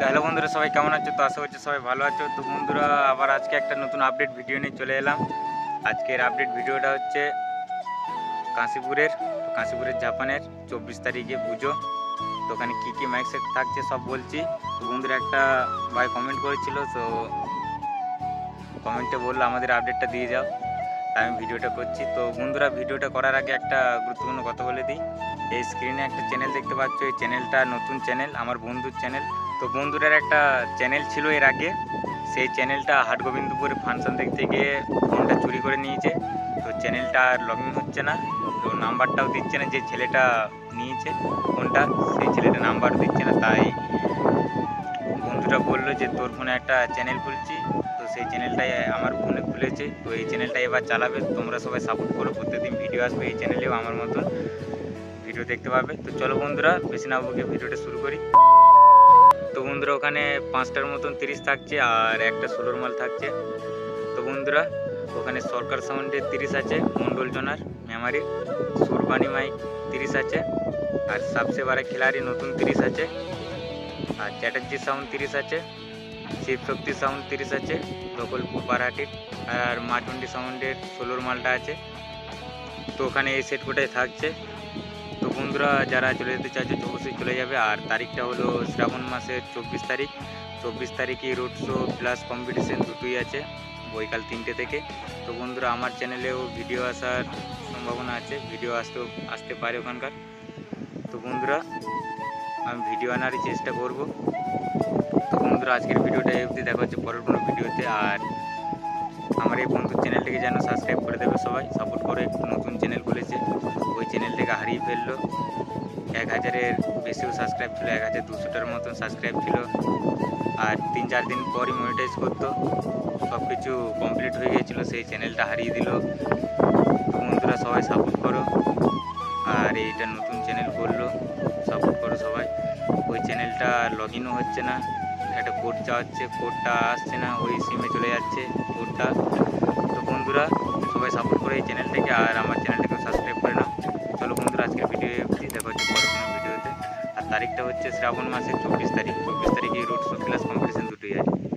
তো হ্যালো বন্ধুরা সবাই কেমন আছো? তো আশা করছি সবাই ভালো আছো। তো বন্ধুরা, আবার আজকে একটা নতুন আপডেট ভিডিও নিয়ে চলে এলাম। আজকের আপডেট ভিডিওটা হচ্ছে কাশীপুরের কাশীপুরের জাপানের চব্বিশ তারিখে পুজো। তো ওখানে কী কী মাইক সেট থাকছে সব বলছি। তো বন্ধুরা একটা ভাই কমেন্ট করেছিল, তো কমেন্টে বলল, আমাদের আপডেটটা দিয়ে যাও। তাই আমি ভিডিওটা করছি। তো বন্ধুরা ভিডিওটা করার আগে একটা গুরুত্বপূর্ণ কথা বলে দিই। এই স্ক্রিনে একটা চ্যানেল দেখতে পাচ্ছ, এই চ্যানেলটা নতুন চ্যানেল আমার বন্ধুর চ্যানেল তো বন্ধুরার একটা চ্যানেল ছিল এর আগে। সেই চ্যানেলটা হাটগোবিন্দপুরে ফাংশন দেখতে গিয়ে ফোনটা চুরি করে নিয়েছে। তো চ্যানেলটা আর লগ হচ্ছে না। তো নাম্বারটাও দিচ্ছে না যে ছেলেটা নিয়েছে ফোনটা সেই ছেলেটা নাম্বার দিচ্ছে না। তাই বন্ধুরা বলল যে তোর ফোনে একটা চ্যানেল খুলছি। তো সেই চ্যানেলটাই আমার ফোনে খুলেছে। তো এই চ্যানেলটা এবার চালাবে। তোমরা সবাই সাপোর্ট করো। প্রত্যেকদিন ভিডিও আসবে এই চ্যানেলেও আমার মতন। ভিডিও দেখতে পাবে। তো চলো বন্ধুরা, বেশি না ভিডিওটা শুরু করি। তো বন্ধুরা, ওখানে পাঁচটার মতন তিরিশ থাকছে আর একটা ষোলোর মাল থাকছে। তো বন্ধুরা, ওখানে সরকার সাউন্ডের তিরিশ আছে, মন্ডল জনার মেমারির সুরবানি মাইক তিরিশ আছে, আর সবসে বারে খিলাড়ি নতুন তিরিশ আছে, আর চ্যাটার্জি সাউন্ড তিরিশ আছে শিবশক্তি সাউন্ড তিরিশ আছে প্রকল্পুর বারহাটির আর মাটুন্ডি সাউন্ডের ষোলোর মালটা আছে। তো ওখানে এই সেট কোটাই থাকছে। বন্ধুরা, যারা চলে যেতে চাইছে অবশ্যই চলে যাবে। আর তারিখটা হলো শ্রাবণ মাসের চব্বিশ তারিখ। চব্বিশ তারিখে রোড শো প্লাস কম্পিটিশন দুটোই আছে, বৈকাল তিনটে থেকে। তো বন্ধুরা, আমার চ্যানেলেও ভিডিও আসার সম্ভাবনা আছে। ভিডিও আসতেও, আসতে পারে ওখানকার। তো বন্ধুরা, আমি ভিডিও আনারই চেষ্টা করব। তো বন্ধুরা, আজকের ভিডিওটা এই অবধি। দেখা হচ্ছে পরের কোনো ভিডিওতে আর আমার এই বন্ধুর চ্যানেলটিকে যেন সাবস্ক্রাইব করে দেবে সবাই। সাপোর্ট করে নতুন চ্যানেল খুলেছে। ওই চ্যানেলটাকে হারিয়ে ফেলল। এক হাজারের বেশিও সাবস্ক্রাইব ছিল, এক হাজার দুশোটার মতন সাবস্ক্রাইব ছিল। আর তিন চার দিন পরই মনিটাইজ করতো। সব কিছু কমপ্লিট হয়ে গিয়েছিল, সেই চ্যানেলটা হারিয়ে দিল। বন্ধুরা, সবাই সাপোর্ট করো। আর এইটা নতুন চ্যানেল করল সাপোর্ট করো সবাই। ওই চ্যানেলটা লগ ইনও হচ্ছে না। একটা কোড চাওয়াচ্ছে কোডটা আসছে না, ওই সিমে চলে যাচ্ছে কোডটা সবাই সাপোর্ট করে এই চ্যানেলটাকে আর আমার চ্যানেলটাকে সাবস্ক্রাইব করে নাও চলো বন্ধুরা আজকের ভিডিও অবধি দেখা হচ্ছে পরের কোনো ভিডিওতে আর তারিখটা হচ্ছে শ্রাবণ মাসের চব্বিশ তারিখ চব্বিশ তারিখে রোড শো ক্লাস কম্পিটিশন দুটোই আছে